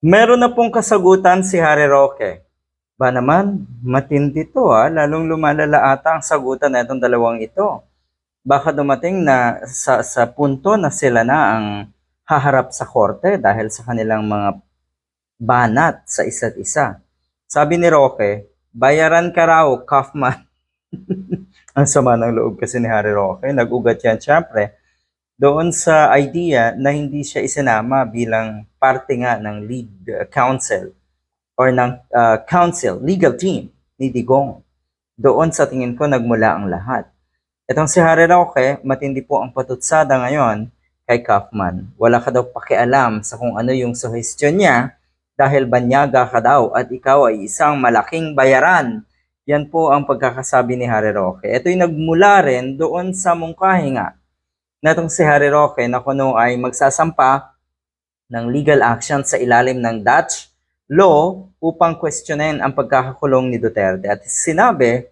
Meron na pong kasagutan si Harry Roque. Ba naman, matindi to ha, lalong lumalala ata ang sagutan na itong dalawang ito. Baka dumating na sa, sa punto na sila na ang haharap sa korte dahil sa kanilang mga banat sa isa't isa. Sabi ni Roque, bayaran ka raw, Kaufman. ang sama ng loob kasi ni Harry Roque. Nag-ugat yan syempre doon sa idea na hindi siya isinama bilang parte nga ng lead counsel or ng uh, counsel, legal team ni Digong. Doon sa tingin ko nagmula ang lahat. Itong si Harry Roque, matindi po ang patutsada ngayon kay Kaufman. Wala ka daw pakialam sa kung ano yung suhestyon niya dahil banyaga ka daw at ikaw ay isang malaking bayaran. Yan po ang pagkakasabi ni Harry Roque. Ito'y nagmula rin doon sa mungkahi nga na itong si Harry Roque na kuno ay magsasampa ng legal action sa ilalim ng Dutch law upang questionin ang pagkakakulong ni Duterte. At sinabi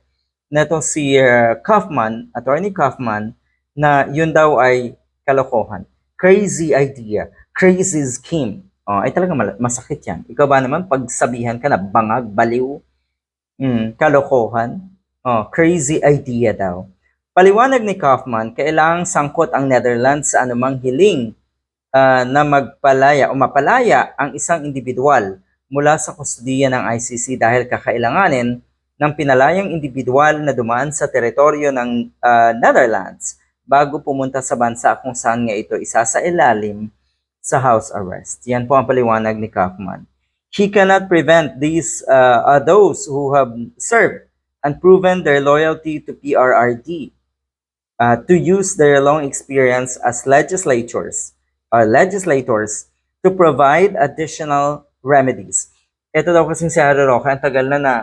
na itong si uh, Kaufman, Attorney Kaufman, na yun daw ay kalokohan. Crazy idea. Crazy scheme. Oh, ay talaga masakit yan. Ikaw ba naman pag sabihan ka na bangag, baliw, mm, kalokohan, oh, crazy idea daw. Paliwanag ni Kaufman, kailangang sangkot ang Netherlands sa anumang hiling ah, na magpalaya o mapalaya ang isang individual mula sa kustudiya ng ICC dahil kakailanganin ng pinalayang individual na dumaan sa teritoryo ng ah, Netherlands bago pumunta sa bansa kung saan nga ito isa sa ilalim sa house arrest. Yan po ang paliwanag ni Kaufman. He cannot prevent these uh, uh, those who have served and proven their loyalty to PRRD uh, to use their long experience as legislators or legislators to provide additional remedies. Ito daw kasing si Harry Roque, ang tagal na na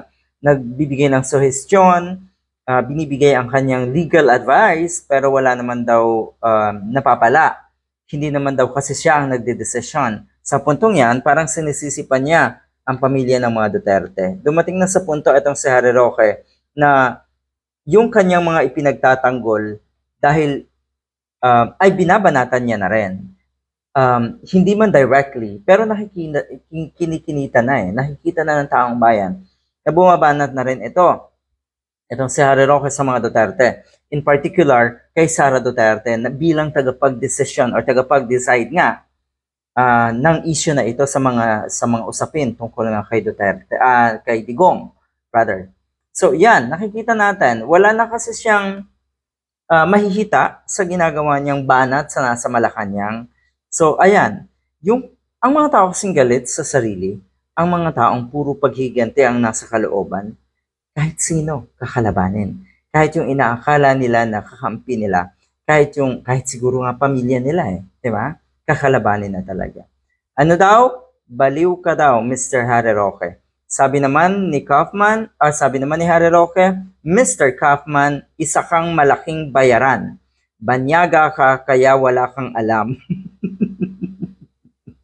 nagbibigay ng suhestyon, uh, binibigay ang kanyang legal advice, pero wala naman daw um, napapala. Hindi naman daw kasi siya ang nagdedesisyon. Sa puntong yan, parang sinisisipan niya ang pamilya ng mga Duterte. Dumating na sa punto itong si Harry Roque na yung kanyang mga ipinagtatanggol dahil um, ay binabanatan niya na rin. Um, hindi man directly, pero nakikita, kin- kinikinita na eh. Nakikita na ng taong bayan na bumabanat na rin ito. Itong si Harry Roque sa mga Duterte. In particular, kay Sara Duterte na bilang tagapag-desisyon or tagapag-decide nga ah, ng issue na ito sa mga sa mga usapin tungkol nga kay Duterte, ah, kay Digong, rather. So yan, nakikita natin, wala na kasi siyang ah, mahihita sa ginagawa niyang banat sa nasa Malacanang. So ayan, yung ang mga tao kasing galit sa sarili, ang mga taong puro paghigante ang nasa kalooban, kahit sino kakalabanin. Kahit yung inaakala nila na kakampi nila, kahit yung kahit siguro nga pamilya nila eh, 'di ba? Kakalabanin na talaga. Ano daw? Baliw ka daw, Mr. Harry Roque. Sabi naman ni Kaufman, ah, sabi naman ni Harry Roque, Mr. Kaufman, isa kang malaking bayaran. Banyaga ka kaya wala kang alam.